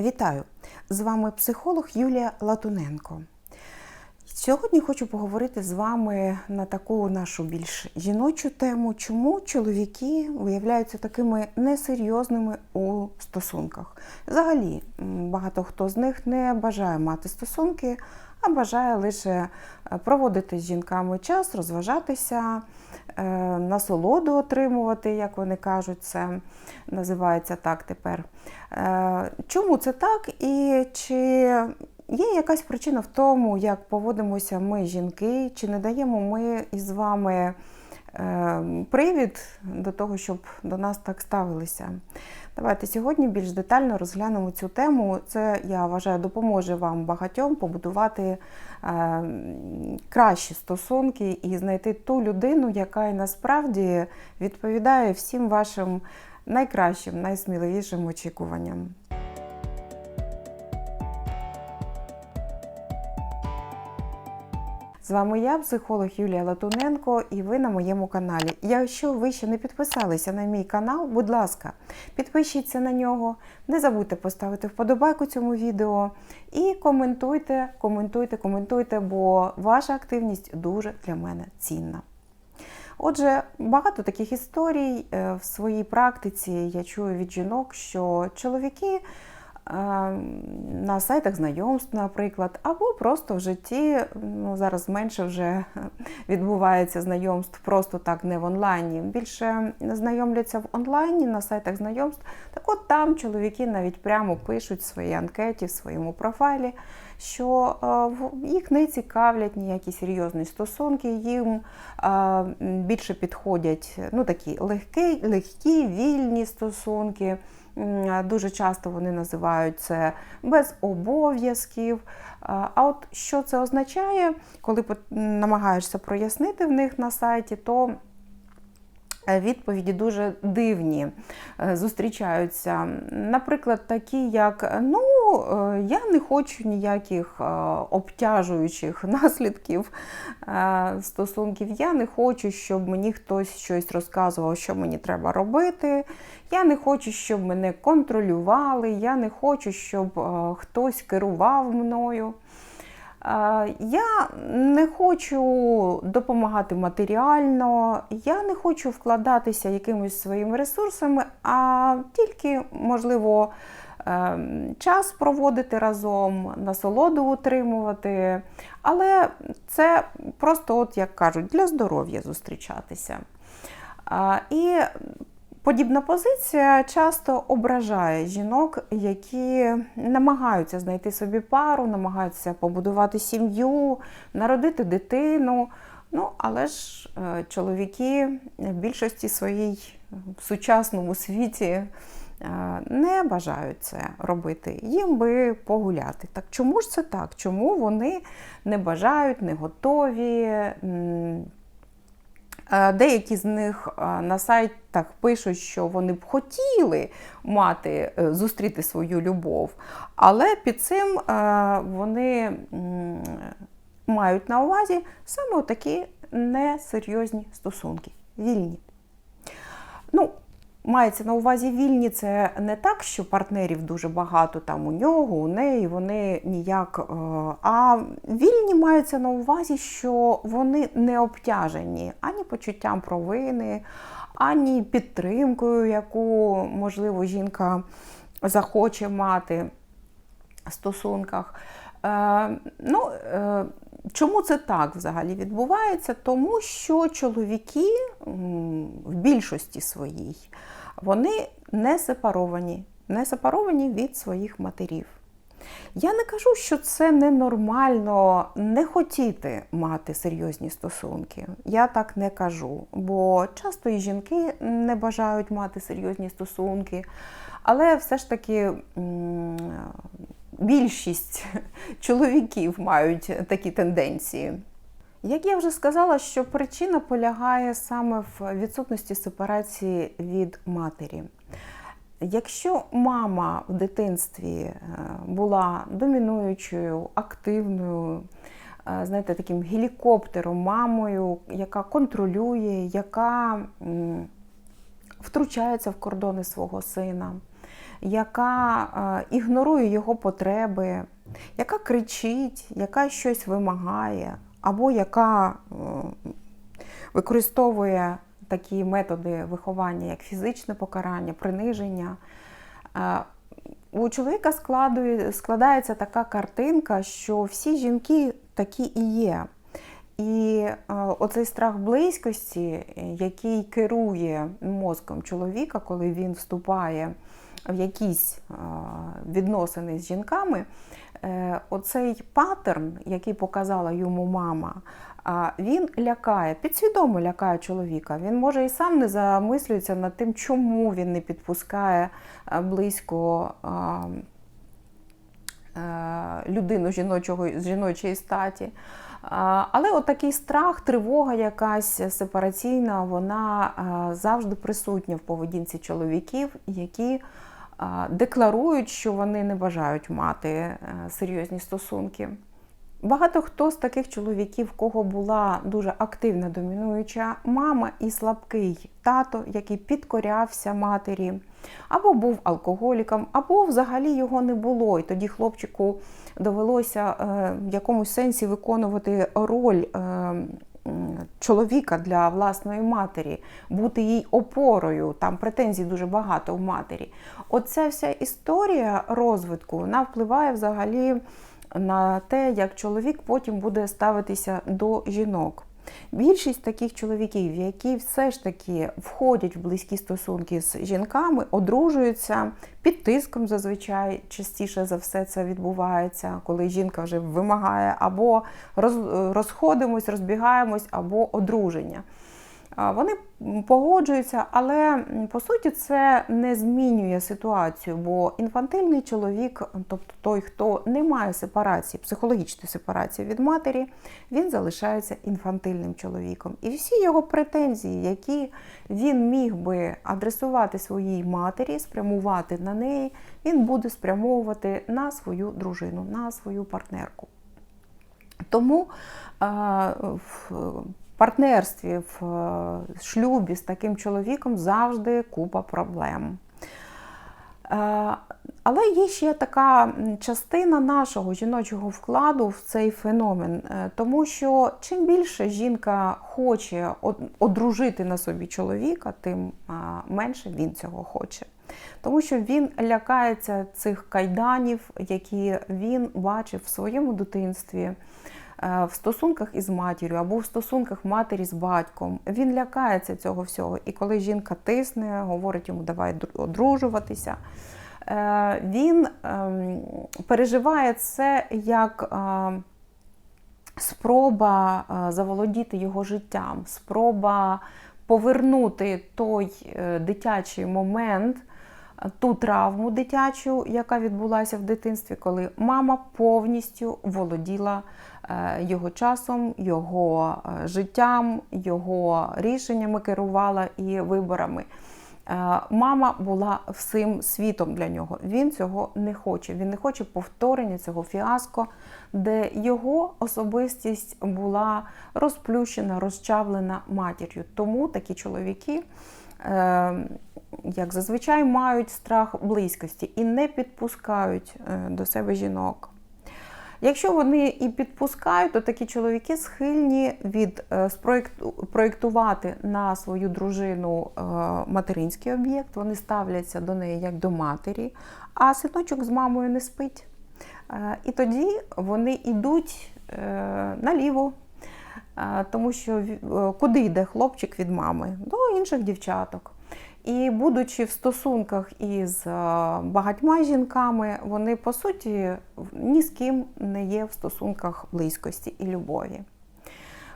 Вітаю! З вами психолог Юлія Латуненко. Сьогодні хочу поговорити з вами на таку нашу більш жіночу тему, чому чоловіки виявляються такими несерйозними у стосунках. Взагалі, багато хто з них не бажає мати стосунки, а бажає лише е, проводити з жінками час, розважатися, е, насолоду отримувати, як вони кажуть, це називається так тепер. Е, Чому це так? І чи є якась причина в тому, як поводимося ми, жінки, чи не даємо ми із вами привід до того, щоб до нас так ставилися? Давайте сьогодні більш детально розглянемо цю тему. Це, я вважаю, допоможе вам багатьом побудувати е, кращі стосунки і знайти ту людину, яка і насправді відповідає всім вашим найкращим, найсміливішим очікуванням. З вами я, психолог Юлія Латуненко, і ви на моєму каналі. Якщо ви ще не підписалися на мій канал, будь ласка, підпишіться на нього, не забудьте поставити вподобайку цьому відео і коментуйте, коментуйте, коментуйте, бо ваша активність дуже для мене цінна. Отже, багато таких історій е, в своїй практиці я чую від жінок, що чоловіки на сайтах знайомств, наприклад, або просто в житті, ну зараз менше вже відбувається знайомств просто так, не в онлайні. Більше знайомляться в онлайні на сайтах знайомств. Так от там чоловіки навіть прямо пишуть в своїй анкеті, в своєму профайлі, що їх не цікавлять ніякі серйозні стосунки, їм більше підходять ну, такі легкі, легкі, вільні стосунки. Дуже часто вони називають це без обов'язків. А от що це означає, коли намагаєшся прояснити в них на сайті, то е, відповіді дуже дивні е, зустрічаються. Наприклад, такі, як ну, е, я не хочу ніяких е, обтяжуючих наслідків е, стосунків. Я не хочу, щоб мені хтось щось розказував, що мені треба робити. Я не хочу, щоб мене контролювали. Я не хочу, щоб хтось керував мною. Я не хочу допомагати матеріально, я не хочу вкладатися якимись своїми ресурсами, а тільки, можливо, час проводити разом, насолоду утримувати. Але це просто, от як кажуть, для здоров'я зустрічатися. І подібна позиція часто ображає жінок, які намагаються знайти собі пару, намагаються побудувати сім'ю, народити дитину. Ну, але ж е, чоловіки в більшості своїй в сучасному світі не бажають це робити. Їм би погуляти. Так чому ж це так? Чому вони не бажають, не готові? Е, Деякі з них е, на сайтах пишуть, що вони б хотіли мати, е, зустріти свою любов, але під цим е, вони мають на увазі саме такі несерйозні стосунки, вільні. Мається на увазі вільні, це не так, що партнерів дуже багато там у нього, у неї, вони ніяк. е, А вільні маються на увазі, що вони не обтяжені ані почуттям провини, ані підтримкою, яку, можливо, жінка захоче мати в стосунках. Е, ну, е, чому це так взагалі відбувається? Тому що чоловіки в більшості своїй вони не сепаровані, не сепаровані від своїх матерів. Я не кажу, що це ненормально не хотіти мати серйозні стосунки. Я так не кажу, бо часто і жінки не бажають мати серйозні стосунки, але все ж таки більшість чоловіків мають такі тенденції. Як я вже сказала, що причина полягає саме в відсутності сепарації від матері. Якщо мама в дитинстві е, була домінуючою, активною, е, знаєте, таким гелікоптером, мамою, яка контролює, яка втручається в кордони свого сина, яка е, ігнорує його потреби, яка кричить, яка щось вимагає, або яка е, використовує такі методи виховання, як фізичне покарання, приниження. Е, У чоловіка складається така картинка, що всі жінки такі і є. І е, оцей страх близькості, який керує мозком чоловіка, коли він вступає в якісь відносини з жінками, оцей паттерн, який показала йому мама, він лякає, підсвідомо лякає чоловіка. Він може і сам не замислюється над тим, чому він не підпускає е, близько. е, Людину жіночого, з жіночої статі. Але от такий страх, тривога якась сепараційна, вона завжди присутня в поведінці чоловіків, які декларують, що вони не бажають мати е, серйозні стосунки. Багато хто з таких чоловіків, кого була дуже активна домінуюча мама і слабкий тато, який підкорявся матері, або був алкоголіком, або взагалі його не було. І тоді хлопчику довелося е, в якомусь сенсі виконувати роль. Чоловіка для власної матері, бути їй опорою, там претензій дуже багато в матері. Оця вся історія розвитку вона впливає взагалі на те, як чоловік потім буде ставитися до жінок. Більшість таких чоловіків, які все ж таки входять в близькі стосунки з жінками, одружуються під тиском зазвичай частіше за все це відбувається, коли жінка вже вимагає або роз- розходимось, розбігаємось, або одруження. Вони погоджуються, але по суті це не змінює ситуацію, бо інфантильний чоловік, тобто той, хто не має сепарації, психологічної сепарації від матері, він залишається інфантильним чоловіком. І всі його претензії, які він міг би адресувати своїй матері, спрямувати на неї, він буде спрямовувати на свою дружину, на свою партнерку. Тому партнерстві, в е, шлюбі з таким чоловіком завжди купа проблем. Е, Але є ще така частина нашого жіночого вкладу в цей феномен, Е, тому що чим більше жінка хоче одружити на собі чоловіка, тим менше він цього хоче. Тому що він лякається цих кайданів, які він бачив в своєму дитинстві, в стосунках із матір'ю або в стосунках матері з батьком. Він лякається цього всього. І коли жінка тисне, говорить йому, давай одружуватися. е, Він ем, переживає це як е, спроба е, заволодіти його життям, спроба повернути той е, дитячий момент, е, ту травму дитячу, яка відбулася в дитинстві, коли мама повністю володіла е, його часом, його е, життям, його рішеннями керувала і виборами. Е, Мама була всім світом для нього. Він цього не хоче. Він не хоче повторення цього фіаско, де його особистість була розплющена, розчавлена матір'ю. Тому такі чоловіки, е, як зазвичай, мають страх близькості і не підпускають е, до себе жінок. Якщо вони і підпускають, то такі чоловіки схильні від е, проєктувати на свою дружину е, материнський об'єкт. Вони ставляться до неї як до матері, а синочок з мамою не спить. Е, І тоді вони йдуть наліво, тому що куди йде хлопчик від мами? До інших дівчаток. І будучи в стосунках із е, багатьма жінками, вони по суті ні з ким не є в стосунках близькості і любові.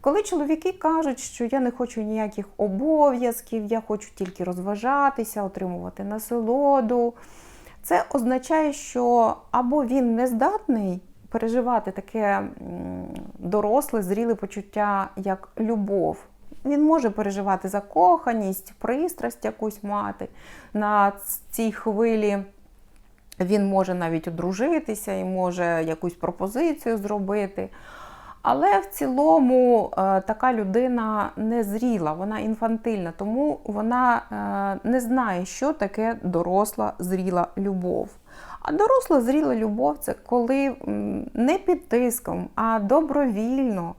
Коли чоловіки кажуть, що я не хочу ніяких обов'язків, я хочу тільки розважатися, отримувати насолоду, це означає, що або він не здатний переживати таке доросле, зріле почуття, як любов. Він може переживати закоханість, пристрасть якусь мати на цій хвилі. Він може навіть одружитися і може якусь пропозицію зробити. Але в цілому е, така людина не зріла, вона інфантильна, тому вона е, не знає, що таке доросла зріла любов. А доросла зріла любов це коли не під тиском, а добровільно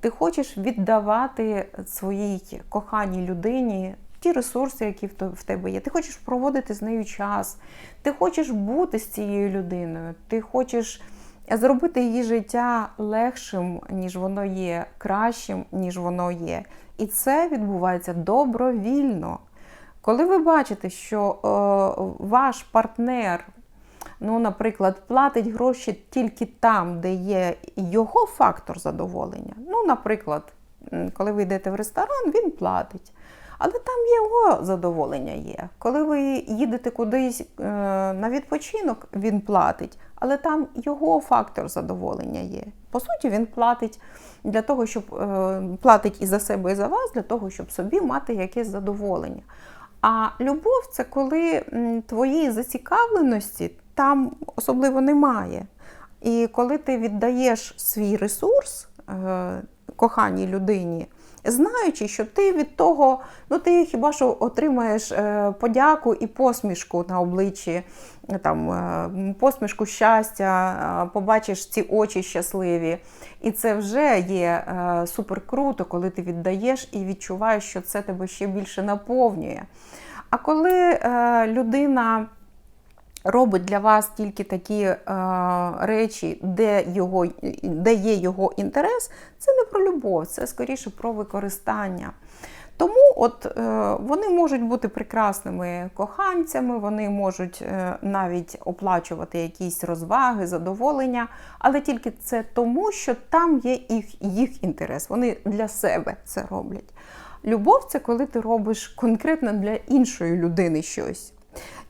ти хочеш віддавати своїй коханій людині ті ресурси, які в тебе є. Ти хочеш проводити з нею час, ти хочеш бути з цією людиною, ти хочеш зробити її життя легшим, ніж воно є, кращим, ніж воно є. І це відбувається добровільно. Коли ви бачите, що е, ваш партнер, ну, наприклад, платить гроші тільки там, де є його фактор задоволення. Ну, наприклад, коли ви йдете в ресторан, він платить. Але там його задоволення є. Коли ви їдете кудись е, на відпочинок, він платить, але там його фактор задоволення є. По суті, він платить для того, щоб е, платить і за себе, і за вас, для того, щоб собі мати якесь задоволення. А любов це коли м, твоєї зацікавленості там особливо немає. І коли ти віддаєш свій ресурс е, коханій людині, знаючи, що ти від того, ну ти хіба що отримаєш е, подяку і посмішку на обличчі, там, е, посмішку щастя, побачиш ці очі щасливі. І це вже є супер круто, коли ти віддаєш і відчуваєш, що це тебе ще більше наповнює. А коли людина робить для вас тільки такі е, речі, де, його, де є його інтерес, це не про любов, це скоріше про використання. Тому от е, вони можуть бути прекрасними коханцями, вони можуть е, навіть оплачувати якісь розваги, задоволення, але тільки це тому, що там є їх, їх інтерес. Вони для себе це роблять. Любов це коли ти робиш конкретно для іншої людини щось.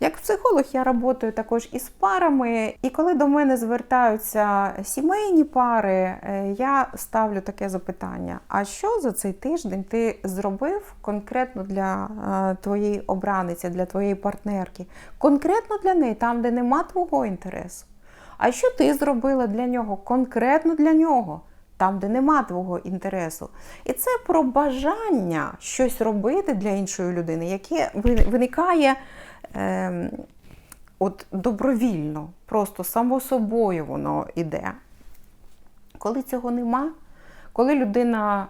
Як психолог я працюю також із парами, і коли до мене звертаються сімейні пари, е, я ставлю таке запитання: а що за цей тиждень ти зробив конкретно для е, твоєї обраниці, для твоєї партнерки? Конкретно для неї, там, де нема твого інтересу. А що ти зробила для нього? Конкретно для нього, там, де нема твого інтересу. І це про бажання щось робити для іншої людини, яке виникає ем, от добровільно, просто само собою воно йде. Коли цього нема, коли людина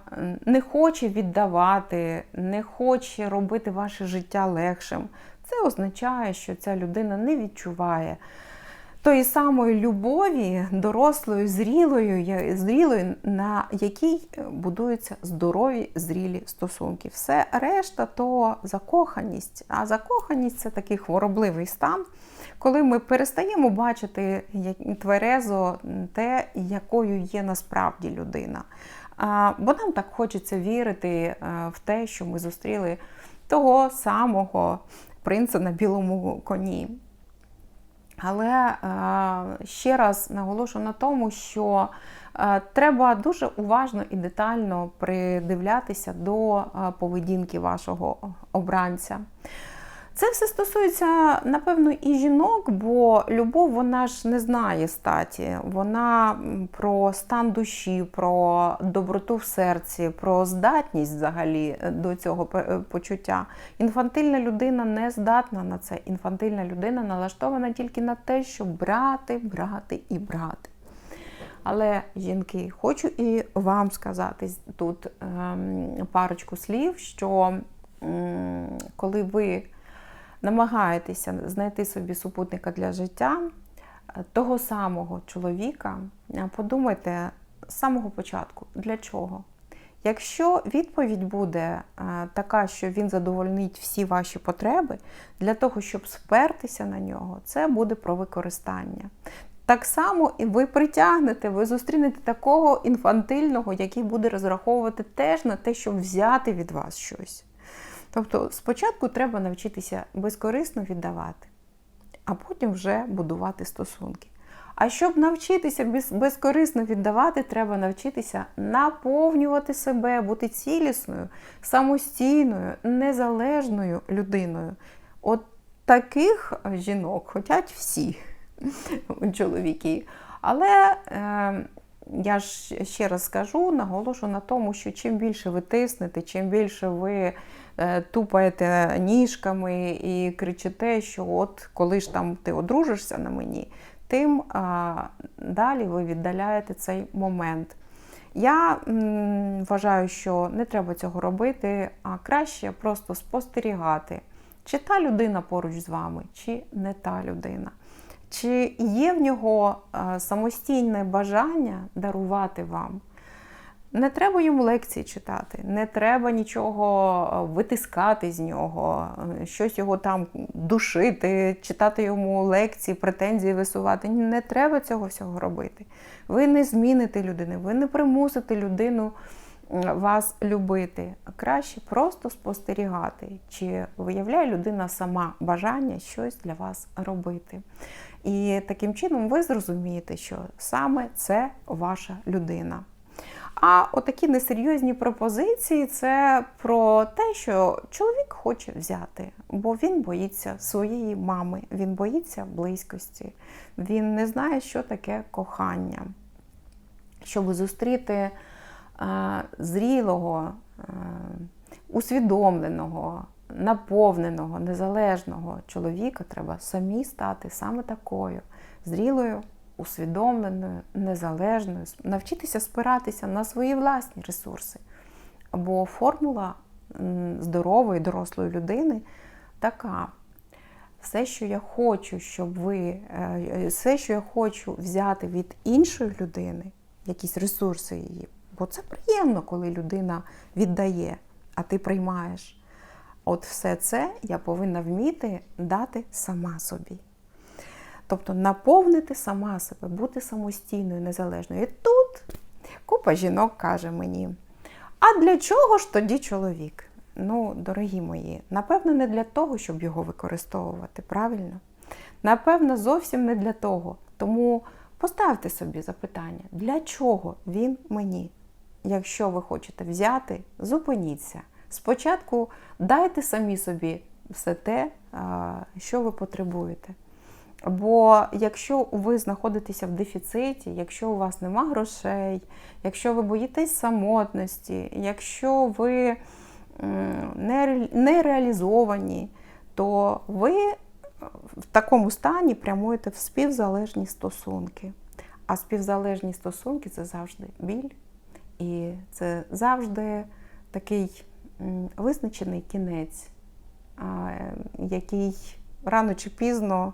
не хоче віддавати, не хоче робити ваше життя легшим, це означає, що ця людина не відчуває тої самої любові, дорослої, зрілої, я- зрілої, на якій будуються здорові, зрілі стосунки. Все решта то закоханість. А закоханість це такий хворобливий стан, коли ми перестаємо бачити тверезо те, якою є насправді людина. Бо нам так хочеться вірити е, в те, що ми зустріли того самого принца на білому коні. Але е, ще раз наголошу на тому, що е, треба дуже уважно і детально придивлятися до е, поведінки вашого обранця. Це все стосується, напевно, і жінок, бо любов вона ж не знає статі. Вона про стан душі, про доброту в серці, про здатність взагалі е, до цього е, почуття. Інфантильна людина не здатна на це. Інфантильна людина налаштована тільки на те, щоб брати, брати і брати. Але жінки, хочу і вам сказати тут ем, парочку слів, що коли ви намагаєтеся знайти собі супутника для життя, е, того самого чоловіка, е, подумайте з самого початку, для чого? Якщо відповідь буде е, така, що він задовольнить всі ваші потреби, для того, щоб спертися на нього, це буде про використання. Так само і ви притягнете, ви зустрінете такого інфантильного, який буде розраховувати теж на те, щоб взяти від вас щось. Тобто спочатку треба навчитися безкорисно віддавати, а потім вже будувати стосунки. А щоб навчитися безкорисно віддавати, треба навчитися наповнювати себе, бути цілісною, самостійною, незалежною людиною. От таких жінок хочуть всі чоловіки. Але е, я ж ще раз скажу, наголошу на тому, що чим більше ви тиснете, чим більше ви е, тупаєте ніжками і кричите, що от коли ж там ти одружишся на мені, тим а, далі ви віддаляєте цей момент. Я м, вважаю, що не треба цього робити, а краще просто спостерігати, чи та людина поруч з вами, чи не та людина. Чи є в нього е, самостійне бажання дарувати вам? Не треба йому лекції читати, не треба нічого е, витискати з нього, е, щось його там душити, читати йому лекції, претензії висувати. Не треба цього всього робити. Ви не зміните людину, ви не примусите людину вас любити. Краще просто спостерігати, чи виявляє людина сама бажання щось для вас робити. І таким чином ви зрозумієте, що саме це ваша людина. А отакі несерйозні пропозиції це про те, що чоловік хоче взяти, бо він боїться своєї мами, він боїться близькості, він не знає, що таке кохання. Щоб зустріти е, зрілого, е, усвідомленого, наповненого, незалежного чоловіка, треба самі стати саме такою зрілою, усвідомленою, незалежною, навчитися спиратися на свої власні ресурси. Бо формула здорової, дорослої людини така. Все, що я хочу, щоб ви, е, все, що я хочу взяти від іншої людини, якісь ресурси її, бо це приємно, коли людина віддає, а ти приймаєш. От все це я повинна вміти дати сама собі. Тобто наповнити сама себе, бути самостійною, незалежною. І тут купа жінок каже мені: а для чого ж тоді чоловік? Ну, дорогі мої, напевно, не для того, щоб його використовувати, правильно? Напевно, зовсім не для того. Тому поставте собі запитання, для чого він мені? Якщо ви хочете взяти, зупиніться. Спочатку дайте самі собі все те, що ви потребуєте. Бо якщо ви знаходитеся в дефіциті, якщо у вас нема грошей, якщо ви боїтесь самотності, якщо ви не реалізовані, то ви в такому стані прямуєте в співзалежні стосунки. А співзалежні стосунки це завжди біль, і це завжди такий визначений кінець, який рано чи пізно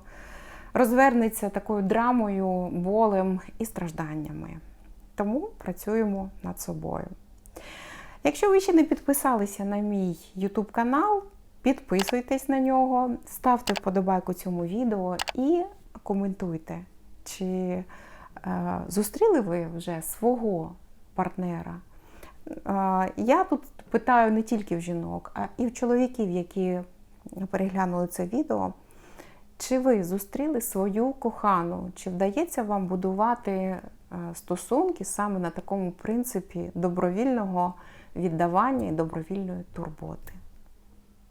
розвернеться такою драмою, болем і стражданнями. Тому працюємо над собою. Якщо ви ще не підписалися на мій YouTube канал, підписуйтесь на нього, ставте вподобайку цьому відео і коментуйте, чи е, зустріли ви вже свого партнера. Е, я тут питаю не тільки в жінок, а і в чоловіків, які переглянули це відео. Чи ви зустріли свою кохану? Чи вдається вам будувати е, стосунки саме на такому принципі добровільного віддавання і добровільної турботи?